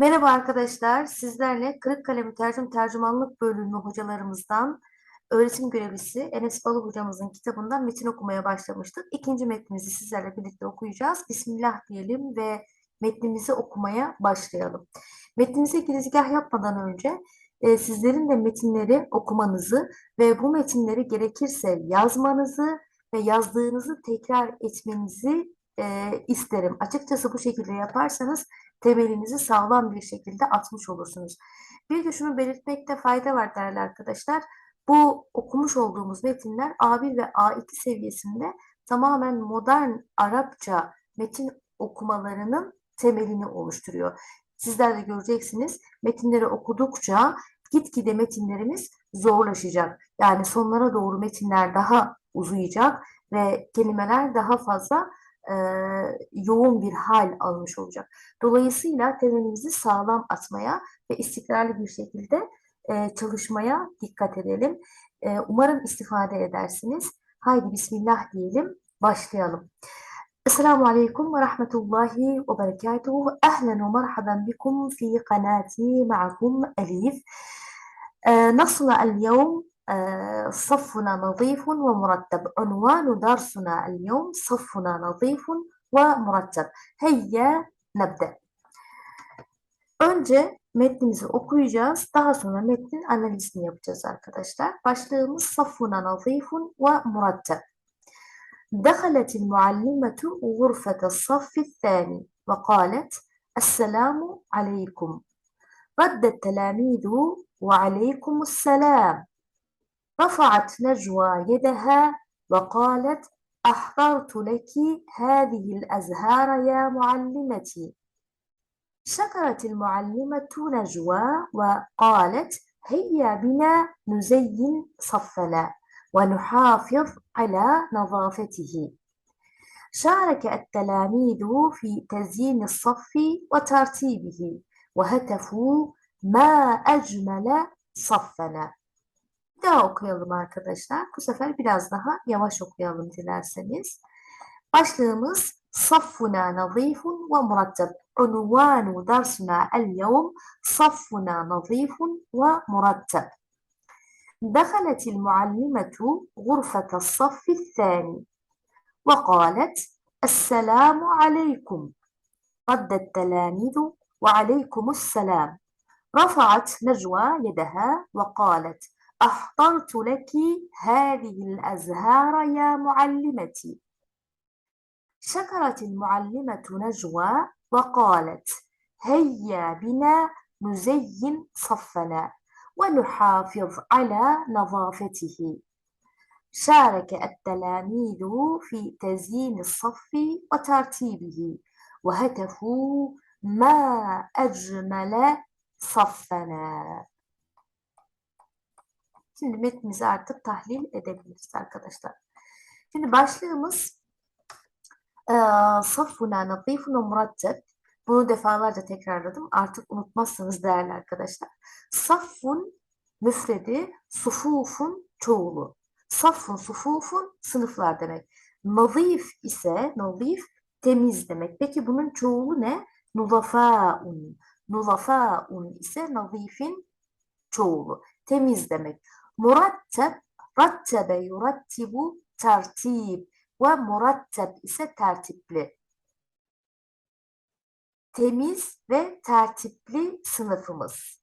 Merhaba arkadaşlar, sizlerle Kırıkkale Mütercim Tercümanlık Bölümü hocalarımızdan öğretim görevlisi Enes Balı hocamızın kitabından metin okumaya başlamıştık. İkinci metnimizi sizlerle birlikte okuyacağız. Bismillah diyelim ve metnimizi okumaya başlayalım. Metnimize girizgah yapmadan önce e, sizlerin de metinleri okumanızı ve bu metinleri gerekirse yazmanızı ve yazdığınızı tekrar etmenizi e, isterim. Açıkçası bu şekilde yaparsanız temelinizi sağlam bir şekilde atmış olursunuz. Bir de şunu belirtmekte fayda var değerli arkadaşlar. Bu okumuş olduğumuz metinler A1 ve A2 seviyesinde tamamen modern Arapça metin okumalarının temelini oluşturuyor. Sizler de göreceksiniz metinleri okudukça gitgide metinlerimiz zorlaşacak. Yani sonlara doğru metinler daha uzayacak ve kelimeler daha fazla e, yoğun bir hal almış olacak. Dolayısıyla temelimizi sağlam atmaya ve istikrarlı bir şekilde e, çalışmaya dikkat edelim. E, umarım istifade edersiniz. Haydi Bismillah diyelim, başlayalım. Esselamu Aleyküm ve Rahmetullahi ve Berekatuhu. Ehlen ve merhaben bikum fi kanati ma'akum Elif. نصل اليوم صفنا نظيف ومرتب. عنوان درسنا اليوم صفنا نظيف ومرتب. هيا نبدأ. Önce metnimizi okuyacağız. Daha sonra metnin analizini yapacağız arkadaşlar. Başlığımız صفنا نظيف ومرتب. دخلت المعلمة غرفة الصف الثاني وقالت السلام عليكم. رد التلاميذ وعليكم السلام. رفعت نجوى يدها وقالت أحضرت لك هذه الأزهار يا معلمتي. شكرت المعلمة نجوى وقالت هيا بنا نزين صفنا ونحافظ على نظافته. شارك التلاميذ في تزيين الصف وترتيبه وهتفوا ما أجمل صفنا. Daha okuyalım arkadaşlar. Bu sefer biraz daha yavaş okuyalım dilerseniz. Başlığımız ve murattab. Unvanu dersuna el-yevm Saffuna nazifun ve murattab. دخلت المعلمة غرفة الصف الثاني وقالت السلام عليكم رد التلاميذ وعليكم السلام رفعت نجوى يدها وقالت أحضرت لك هذه الأزهار يا معلمتي. شكرت المعلمة نجوى وقالت هيا بنا نزين صفنا ونحافظ على نظافته. شارك التلاميذ في تزيين الصف وترتيبه وهتفوا ما أجمل صفنا. Şimdi metnimizi artık tahlil edebiliriz arkadaşlar. Şimdi başlığımız Saffuna nazifun ve muratteb. Bunu defalarca tekrarladım. Artık unutmazsınız değerli arkadaşlar. Saffun müfredi, sufufun çoğulu. Saffun, sufufun sınıflar demek. Nazif ise, nazif temiz demek. Peki bunun çoğulu ne? Nuzafaun. Nuzafaun ise nazifin çoğulu. Temiz demek. Rattebe yurattibu tertib ve muratteb ise tertipli. Temiz ve tertipli sınıfımız.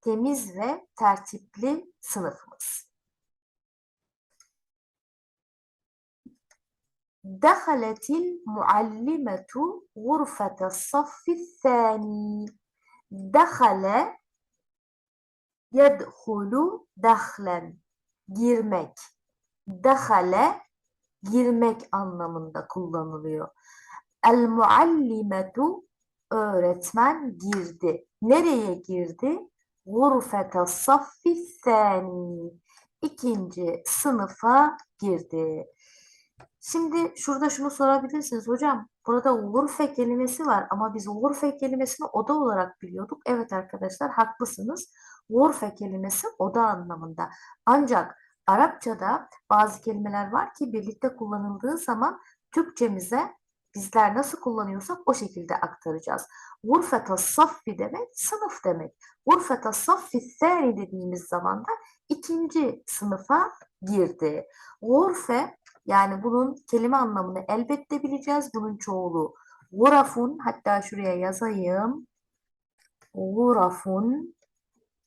Temiz ve tertipli sınıfımız. دخلت المعلمة غرفة الصف الثاني دخل Yedhulu dahlen girmek. Dahale girmek anlamında kullanılıyor. El muallimetu öğretmen girdi. Nereye girdi? Gurfete saffi sani. İkinci sınıfa girdi. Şimdi şurada şunu sorabilirsiniz hocam. Burada gurfe kelimesi var ama biz gurfe kelimesini oda olarak biliyorduk. Evet arkadaşlar haklısınız. Gurfe kelimesi oda anlamında. Ancak Arapçada bazı kelimeler var ki birlikte kullanıldığı zaman Türkçemize bizler nasıl kullanıyorsak o şekilde aktaracağız. Gurfeta saffi demek sınıf demek. Gurfeta saffi thani dediğimiz zaman da ikinci sınıfa girdi. Gurfe yani bunun kelime anlamını elbette bileceğiz. Bunun çoğulu gurafun hatta şuraya yazayım. Gurafun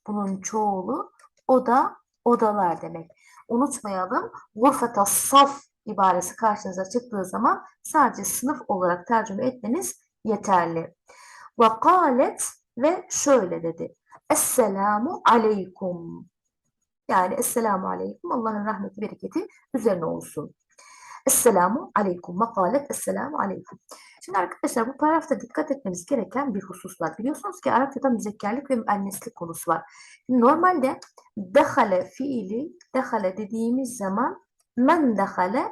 bunun çoğulu oda odalar demek. Unutmayalım gurfeta saf ibaresi karşınıza çıktığı zaman sadece sınıf olarak tercüme etmeniz yeterli. Ve kalet ve şöyle dedi. Esselamu aleykum. Yani Esselamu Aleyküm Allah'ın rahmeti bereketi üzerine olsun. Esselamu Aleyküm. Makalet Esselamu Aleyküm. Şimdi arkadaşlar bu paragrafta dikkat etmemiz gereken bir husus var. Biliyorsunuz ki Arapçada müzekkerlik ve müenneslik konusu var. Normalde dehale fiili dehale dediğimiz zaman men dehale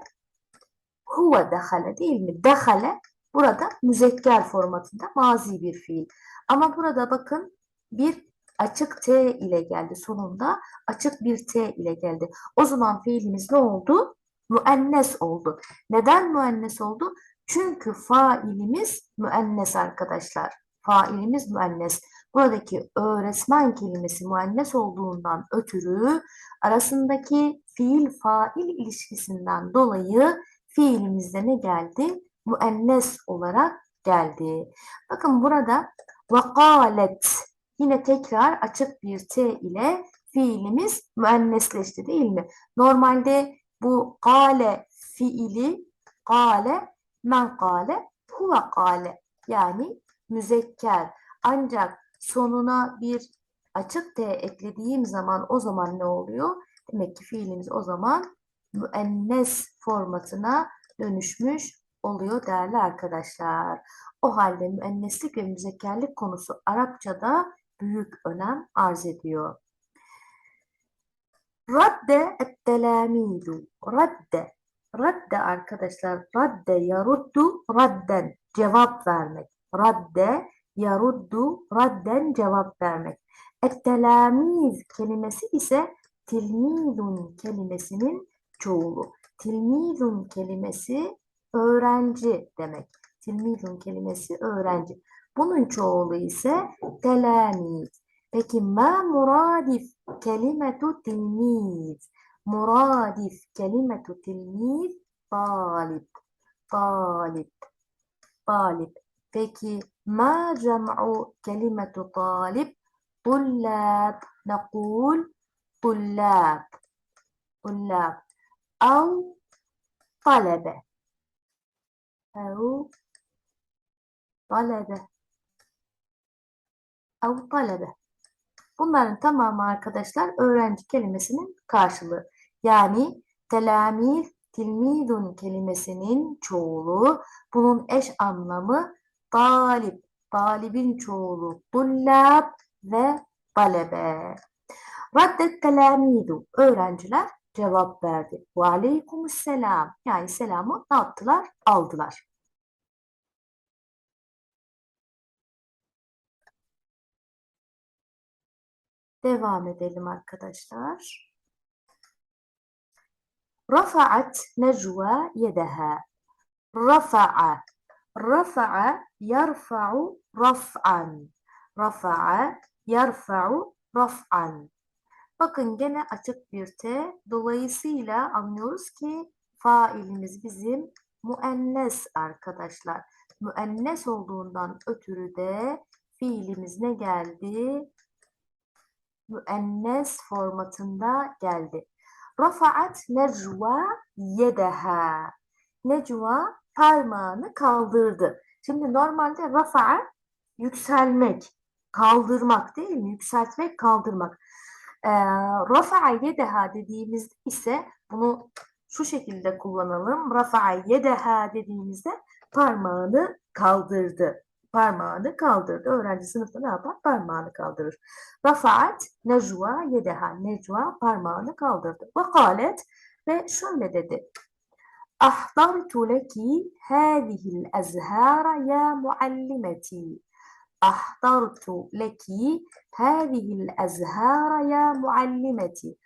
huve dehale değil mi? Dehale burada müzekker formatında mazi bir fiil. Ama burada bakın bir açık T ile geldi sonunda açık bir T ile geldi. O zaman fiilimiz ne oldu? Müennes oldu. Neden müennes oldu? Çünkü failimiz müennes arkadaşlar. Failimiz müennes. Buradaki öğretmen kelimesi müennes olduğundan ötürü arasındaki fiil fail ilişkisinden dolayı fiilimizde ne geldi? Müennes olarak geldi. Bakın burada vakalet Yine tekrar açık bir T ile fiilimiz müennesleşti değil mi? Normalde bu kale fiili kale men kale huve kale yani müzekker. Ancak sonuna bir açık T eklediğim zaman o zaman ne oluyor? Demek ki fiilimiz o zaman müennes formatına dönüşmüş oluyor değerli arkadaşlar. O halde müenneslik ve müzekkerlik konusu Arapçada büyük önem arz ediyor. Radde et-telamidu. Radde. Radde arkadaşlar. Radde yaruddu radden. Cevap vermek. Radde yaruddu radden cevap vermek. Et-telamiz kelimesi ise tilmidun kelimesinin çoğulu. Tilmidun kelimesi öğrenci demek. Tilmidun kelimesi öğrenci. Bunun çoğulu ise telamiz. Peki ma muradif kelimetu tilmiz. Muradif kelimetu tilmiz talip. Talip. Talip. Peki ma cem'u kelimetu talip? Tullab. Nakul tullab. Tullab. Av talebe. Av talebe. Av talebe. Bunların tamamı arkadaşlar öğrenci kelimesinin karşılığı. Yani telamiz, tilmidun kelimesinin çoğulu. Bunun eş anlamı talip, talibin çoğulu. Tullab ve talebe. Raddet telamidu. Öğrenciler cevap verdi. Ve aleykümselam. Yani selamı ne yaptılar? Aldılar. Devam edelim arkadaşlar. Rafa'at Necwa yedeha. Rafa'a. Rafa'a yarfa'u raf'an. Rafa'a yarfa'u raf'an. Bakın gene açık bir T. Dolayısıyla anlıyoruz ki failimiz bizim müennes arkadaşlar. Müennes olduğundan ötürü de fiilimiz ne geldi? müennes formatında geldi. Rafa'at Necwa yedeha. Necwa parmağını kaldırdı. Şimdi normalde rafa'a yükselmek, kaldırmak değil mi? Yükseltmek, kaldırmak. E, rafa'a yedeha dediğimizde ise bunu şu şekilde kullanalım. Rafa'a yedeha dediğimizde parmağını kaldırdı parmağını kaldırdı. Öğrenci sınıfta ne yapar? Parmağını kaldırır. Rafa'at Necwa yedeha. Necwa parmağını kaldırdı. Ve kalet ve şöyle dedi. Ahdartu leki hâzihil ezhâra ya muallimeti. Ahdartu leki hâzihil ezhâra ya muallimeti.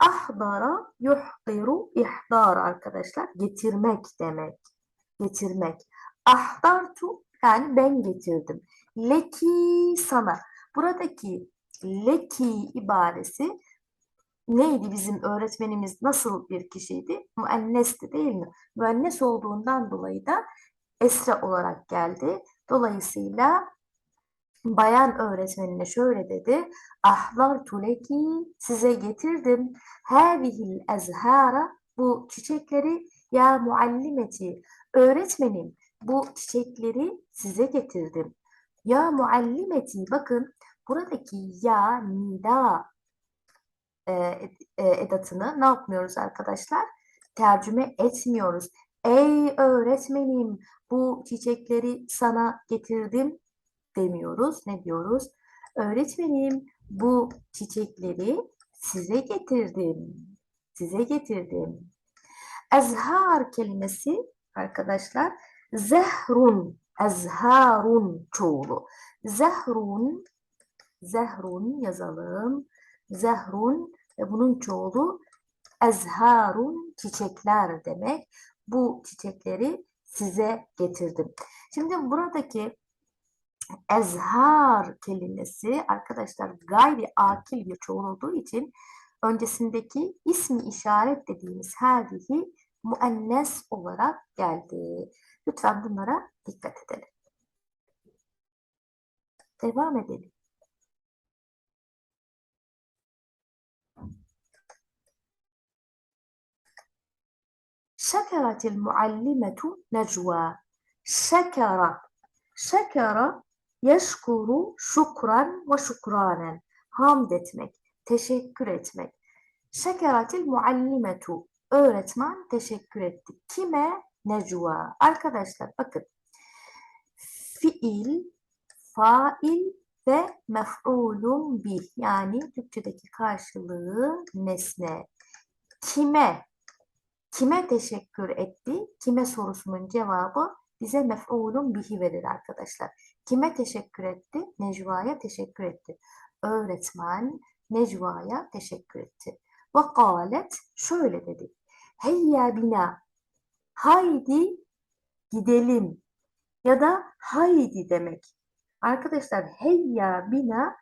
Ahdara yuhdiru ihdar arkadaşlar getirmek demek. Getirmek. Ahdartu yani ben getirdim. Leki sana. Buradaki leki ibaresi neydi bizim öğretmenimiz nasıl bir kişiydi? Müennesti değil mi? Müennes olduğundan dolayı da esra olarak geldi. Dolayısıyla bayan öğretmenine şöyle dedi. Ahlar tuleki size getirdim. Hâzihil ezhara bu çiçekleri ya muallimeti öğretmenim bu çiçekleri size getirdim. Ya muallimeti bakın buradaki ya nida e, e, edatını ne yapmıyoruz arkadaşlar? Tercüme etmiyoruz. Ey öğretmenim bu çiçekleri sana getirdim demiyoruz. Ne diyoruz? Öğretmenim bu çiçekleri size getirdim. Size getirdim. Ezhar kelimesi arkadaşlar zehrun, ezharun çoğulu. Zehrun, zehrun yazalım. Zehrun ve bunun çoğulu ezharun çiçekler demek. Bu çiçekleri size getirdim. Şimdi buradaki ezhar kelimesi arkadaşlar gayri akil bir çoğul olduğu için öncesindeki ismi işaret dediğimiz hadihi muennes olarak geldi. Lütfen bunlara dikkat edelim. Devam edelim. شكرت المعلمة نجوى شكر şekara yeşkuru şukran ve şukranen hamd etmek, teşekkür etmek. Şekeratil muallimetu öğretmen teşekkür etti. Kime? Necva. Arkadaşlar bakın. Fiil, fail ve mef'ulun bih. Yani Türkçedeki karşılığı nesne. Kime? Kime teşekkür etti? Kime sorusunun cevabı bize mef'ulun bihi verir arkadaşlar. Kime teşekkür etti? Necva'ya teşekkür etti. Öğretmen Necva'ya teşekkür etti. Ve kâlet şöyle dedi. Heyya bina haydi gidelim ya da haydi demek. Arkadaşlar heyya bina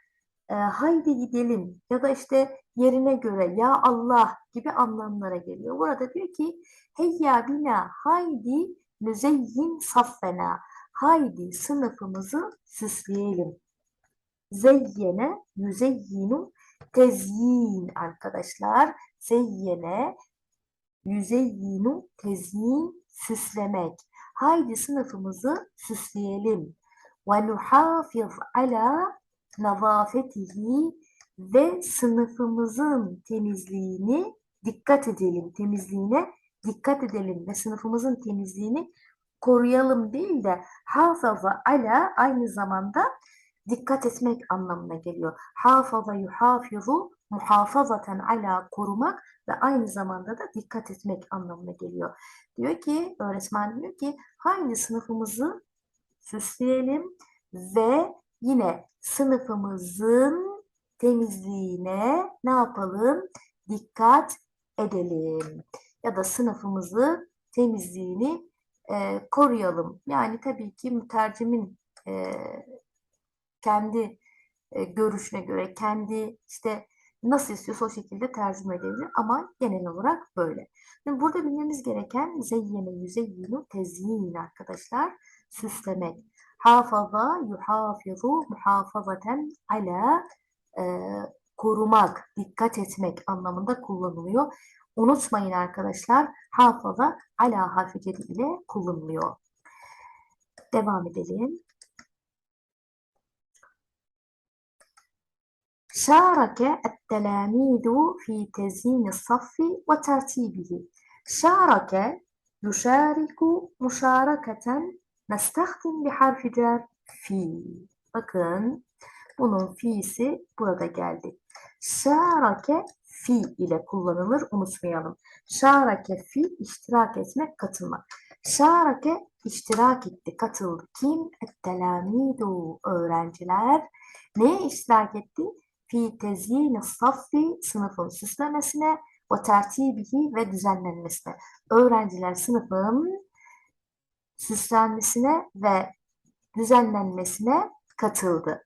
e, haydi gidelim ya da işte yerine göre ya Allah gibi anlamlara geliyor. Burada diyor ki heyya bina haydi Müzeyyin saffena. Haydi sınıfımızı süsleyelim. Zeyyene, yüzeyyinu, tezyin arkadaşlar. Zeyyene, yüzeyyinu, tezyin, süslemek. Haydi sınıfımızı süsleyelim. Ve nuhafiz ala nazafetihi ve sınıfımızın temizliğini dikkat edelim. Temizliğine dikkat edelim ve sınıfımızın temizliğini koruyalım değil de hafaza ala aynı zamanda dikkat etmek anlamına geliyor. Hafaza yuhafizu muhafazaten ala korumak ve aynı zamanda da dikkat etmek anlamına geliyor. Diyor ki öğretmen diyor ki hangi sınıfımızı süsleyelim ve yine sınıfımızın temizliğine ne yapalım? Dikkat edelim ya da sınıfımızı temizliğini e, koruyalım. Yani tabii ki mütercimin e, kendi e, görüşüne göre, kendi işte nasıl istiyorsa o şekilde tercüme edebilir ama genel olarak böyle. Şimdi burada bilmemiz gereken zeyyene yüzeyyinu tezyin arkadaşlar süslemek. Hafaza yuhafizu muhafazaten ala e, korumak, dikkat etmek anlamında kullanılıyor. Unutmayın arkadaşlar hafıza ala harfi ile kullanılıyor. Devam edelim. شارك التلاميذ في تزيين الصف وترتيبه شارك يشارك مشاركة نستخدم بحرف جر في bakın bunun fiisi burada geldi. Şarake fi ile kullanılır unutmayalım. Şarake fi iştirak etmek, katılmak. Şarake iştirak etti, katıldı. Kim? Ettelamidu öğrenciler. Neye iştirak etti? Fi tezyini saffi sınıfın süslemesine ve tertibihi ve düzenlenmesine. Öğrenciler sınıfın süslenmesine ve düzenlenmesine katıldı.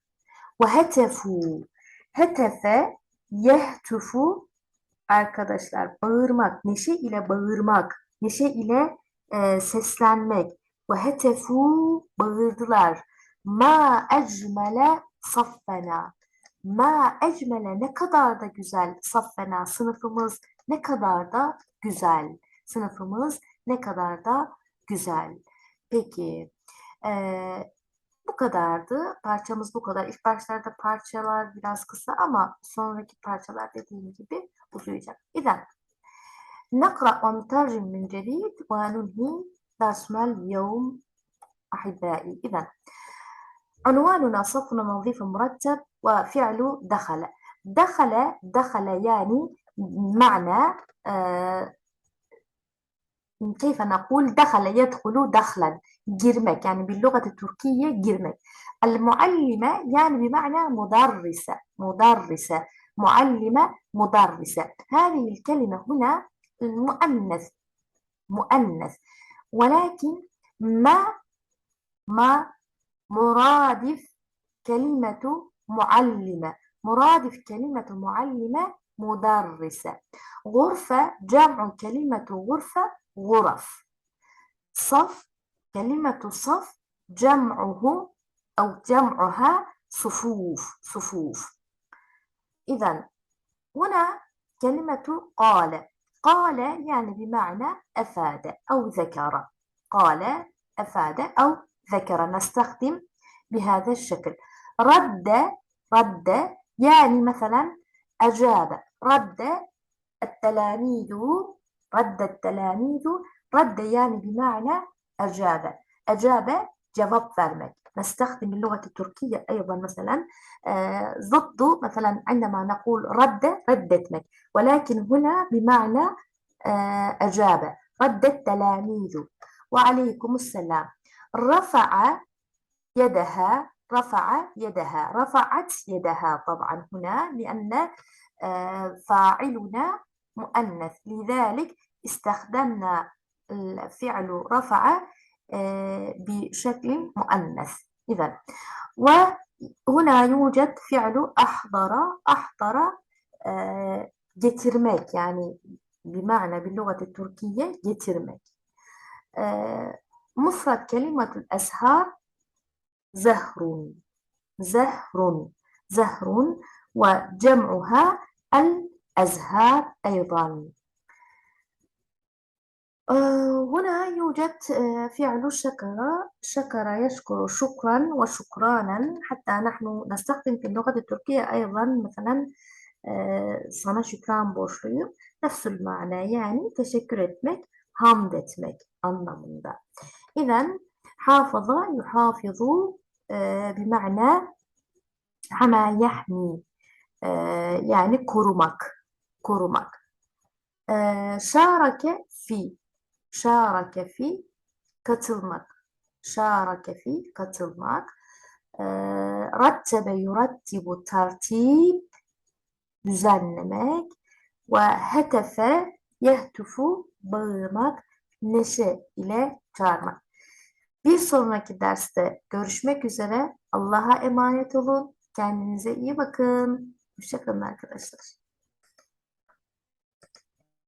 Ve hetefu, hetefe, yehtufu, arkadaşlar bağırmak, neşe ile bağırmak, neşe ile e, seslenmek. Ve hetefu, bağırdılar. Ma ecmele saffena. Ma ecmele ne kadar da güzel saffena sınıfımız ne kadar da güzel. Sınıfımız ne kadar da güzel. Peki eee, bu kadardı. Parçamız bu kadar. İlk başlarda parçalar biraz kısa ama sonraki parçalar dediğim gibi uzayacak. İzen نقرأ ونترجم من جديد وننهي درسنا اليوم أحبائي إذا عنواننا صف نظيف مرتب وفعل دخل. دخل دخل يعني معنى آه، كيف نقول؟ دخل يدخل دخلا girmek yani باللغة التركية girmek المعلمة يعني بمعنى مدرسة مدرسة معلمة مدرسة هذه الكلمة هنا المؤنث مؤنث. ولكن ما ما مرادف كلمة معلمة. مرادف كلمة معلمة مدرسة غرفة جمع كلمة غرفة غرف. صف كلمة صف جمعه أو جمعها صفوف صفوف. إذا هنا كلمة قال. قال يعني بمعنى أفاد أو ذكر. قال أفاد أو ذكر. نستخدم بهذا الشكل. رد رد يعني مثلا أجاب. رد التلاميذ رد التلاميذ رد يعني بمعنى أجاب. أجاب جواب vermek نستخدم اللغة التركية أيضا مثلا آه، ضد مثلا عندما نقول رد رد etmek ولكن هنا بمعنى آه، أجاب. رد التلاميذ. وعليكم السلام. رفع يدها رفع يدها رفعت يدها طبعا هنا لأن آه، فاعلنا مؤنث. لذلك استخدمنا الفعل رفع آه، بشكل مؤنث. إذا وهنا يوجد فعل أحضر أحضر آه، getirmek yani بمعنى باللغة التركية آه، مفرد كلمة الأزهار زهر. زهر. زهر وجمعها الأزهار أيضا. آه، هنا يوجد آه، فعل شكر. شكر يشكر شكرا وشكرانا. حتى نحن نستخدم في اللغة التركية أيضا مثلا sana şükran borçluyum. Nefsül mana yani teşekkür etmek, hamd etmek anlamında. Yuhafizu e, bima'na hama yahmi yani korumak, korumak. E, şarake fi şarake fi katılmak. Şarake fi katılmak. E, rattebe yurattibu tertib düzenlemek ve hetefe yehtufu bağırmak, neşe ile çağırmak. Bir sonraki derste görüşmek üzere. Allah'a emanet olun. Kendinize iyi bakın. Hoşçakalın arkadaşlar.